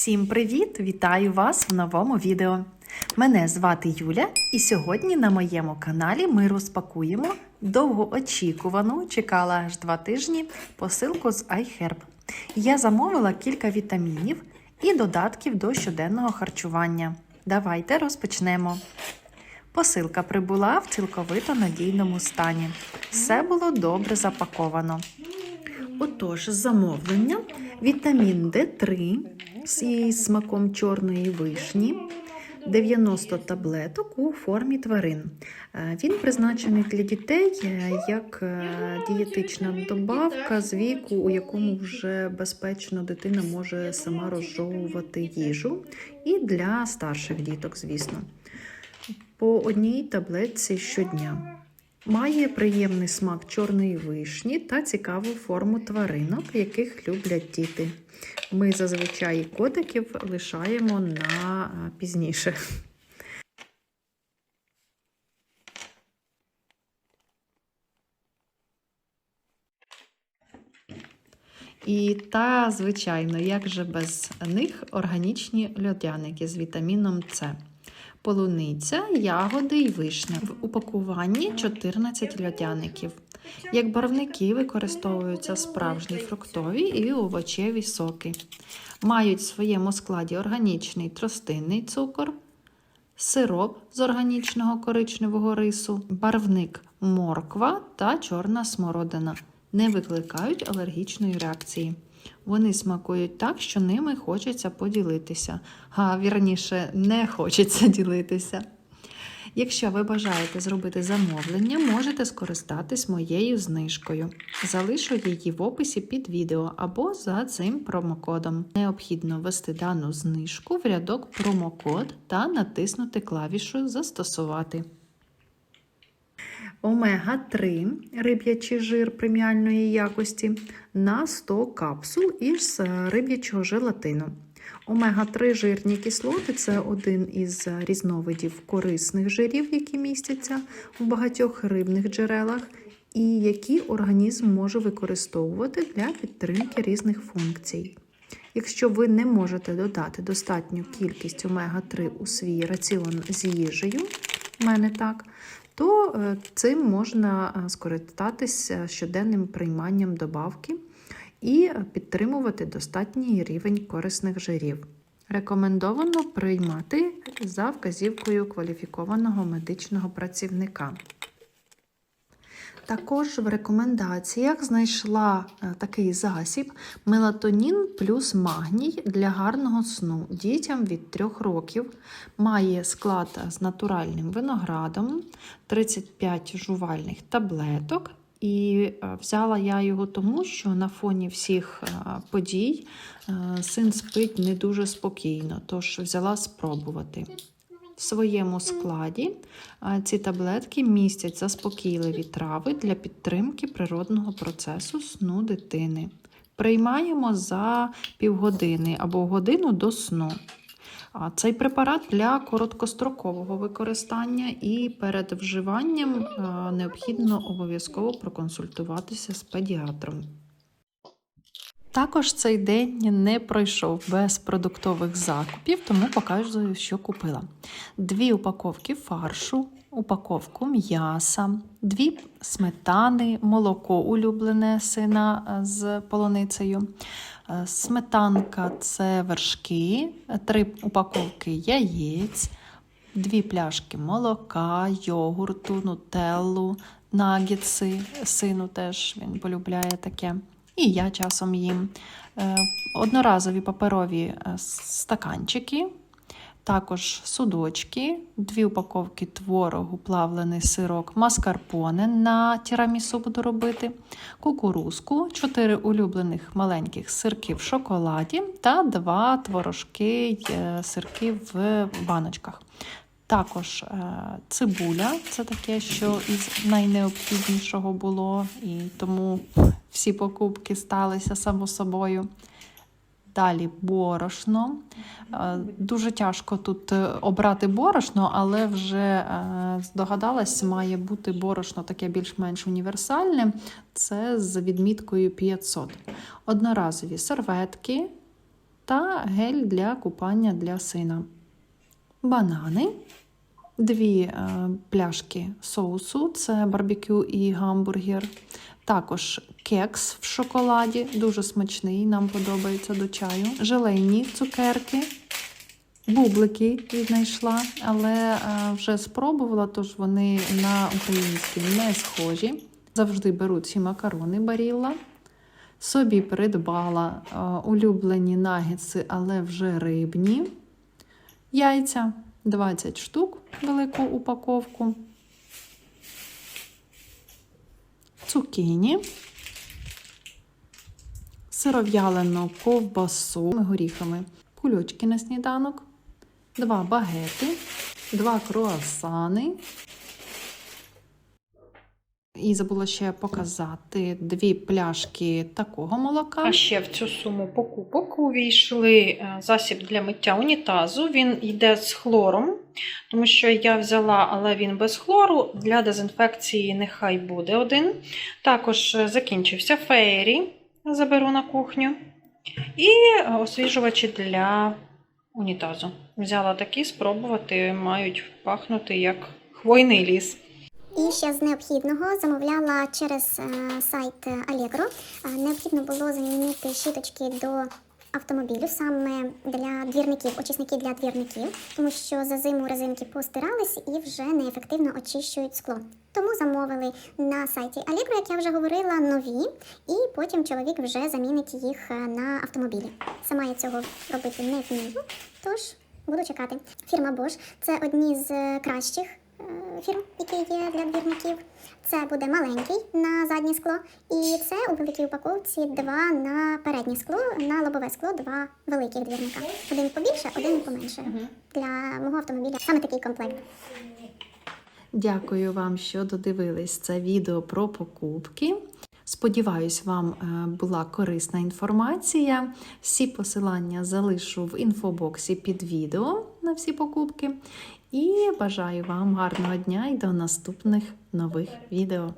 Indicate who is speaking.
Speaker 1: Всім привіт! Вітаю вас в новому відео. Мене звати Юля, і сьогодні на моєму каналі ми розпакуємо довгоочікувану, чекала аж два тижні, посилку з iHerb. Я замовила кілька вітамінів і додатків до щоденного харчування. Давайте розпочнемо. Посилка прибула в цілковито надійному стані. Все було добре запаковано. Отож, замовлення вітамін D3 з смаком чорної вишні, 90 таблеток у формі тварин. Е, Він призначений для дітей е, як е, дієтична добавка з віку, у якому вже безпечно дитина може сама розжовувати їжу, і для старших діток, звісно. По одній таблетці щодня. Має приємний смак чорної вишні та цікаву форму тваринок, яких люблять діти. Ми зазвичай котиків лишаємо на пізніше. І та, звичайно, як же без них органічні льодяники з вітаміном С. Полуниця, ягоди і вишня. В упакуванні 14 льодяників. Як барвники використовуються справжні фруктові і овочеві соки. Мають в своєму складі органічний тростинний цукор, сироп з органічного коричневого рису, барвник морква та чорна смородина. Не викликають алергічної реакції. Вони смакують так, що ними хочеться поділитися, а вірніше, не хочеться ділитися. Якщо ви бажаєте зробити замовлення, можете скористатись моєю знижкою. Залишу її в описі під відео або за цим промокодом. Необхідно ввести дану знижку в рядок промокод та натиснути клавішу Застосувати. Омега-3 риб'ячий жир преміальної якості на 100 капсул із риб'ячого желатину. Омега-3 жирні кислоти це один із різновидів корисних жирів, які містяться в багатьох рибних джерелах, і які організм може використовувати для підтримки різних функцій. Якщо ви не можете додати достатню кількість омега-3 у свій раціон з їжею, в мене так, то е, цим можна скористатися щоденним прийманням добавки і підтримувати достатній рівень корисних жирів. Рекомендовано приймати за вказівкою кваліфікованого медичного працівника. Також в рекомендаціях знайшла е, такий засіб мелатонін плюс магній для гарного сну дітям від 3 років. Має склад з натуральним виноградом, 35 жувальних таблеток. І е, взяла я його тому, що на фоні всіх е, подій син спить не дуже спокійно, тож взяла спробувати. В своєму складі ці таблетки містять заспокійливі трави для підтримки природного процесу сну дитини. Приймаємо за півгодини або годину до сну. Цей препарат для короткострокового використання і перед вживанням необхідно обов'язково проконсультуватися з педіатром. Також цей день не пройшов без продуктових закупів, тому показую, що купила. Дві упаковки фаршу, упаковку м'яса, дві сметани, молоко улюблене сина з полуницею. Сметанка це вершки, три упаковки яєць, дві пляшки молока, йогурту, нутеллу, нагітси. Сину теж він полюбляє таке. І я часом їм одноразові паперові стаканчики, також судочки, дві упаковки творогу, плавлений сирок, маскарпоне на тірамісу буду робити, кукурузку, чотири улюблених маленьких сирки в шоколаді та два творожки сирки в баночках. Також цибуля це таке, що із найнеобхіднішого було, і тому всі покупки сталися само собою. Далі борошно. Дуже тяжко тут е, обрати борошно, але вже е, здогадалась, має бути борошно таке більш-менш універсальне. Це з відміткою 500. Одноразові серветки та гель для купання для сина. Банани, дві е, пляшки соусу це барбекю і гамбургер. Також кекс в шоколаді, дуже смачний, нам подобається до чаю. Желейні цукерки, бублики віднайшла, але е, вже спробувала, тож вони на українські не схожі. Завжди беру ці макарони барілла. Собі придбала е, улюблені нагетси, але вже рибні. Яйця 20 штук, велику упаковку. Цукіні, сиров'ялену ковбасу горіхами, кульочки на сніданок, два багети, два круасани. І забула ще показати дві пляшки такого молока.
Speaker 2: А ще в цю суму покупок увійшли е, засіб для миття унітазу. Він йде з хлором, тому що я взяла, але він без хлору. Для дезінфекції нехай буде один. Також е, закінчився фейрі, заберу на кухню. І е, освіжувачі для унітазу. Взяла такі, спробувати, мають пахнути як хвойний ліс.
Speaker 3: І ще з необхідного замовляла через е, сайт Allegro. Е, Необхідно було замінити щіточки до автомобілю саме для двірників, очисники для двірників, тому що за зиму резинки постирались і вже неефективно очищують скло. Тому замовили на сайті Allegro, як я вже говорила, нові, і потім чоловік вже замінить їх е, на автомобілі. Сама я цього робити не вмію, тож буду чекати. Фірма Bosch – це одні з е, кращих е, фірм, які є для двірників. Це буде маленький на заднє скло, і це у великій упаковці два на переднє скло, на лобове скло два великих двірника. Один побільше, один поменше. Для мого автомобіля саме такий комплект.
Speaker 1: Дякую вам, що додивились це відео про покупки. Сподіваюсь, вам е, була корисна інформація. Всі посилання залишу в інфобоксі під відео на всі покупки. І бажаю вам гарного дня і до наступних нових відео.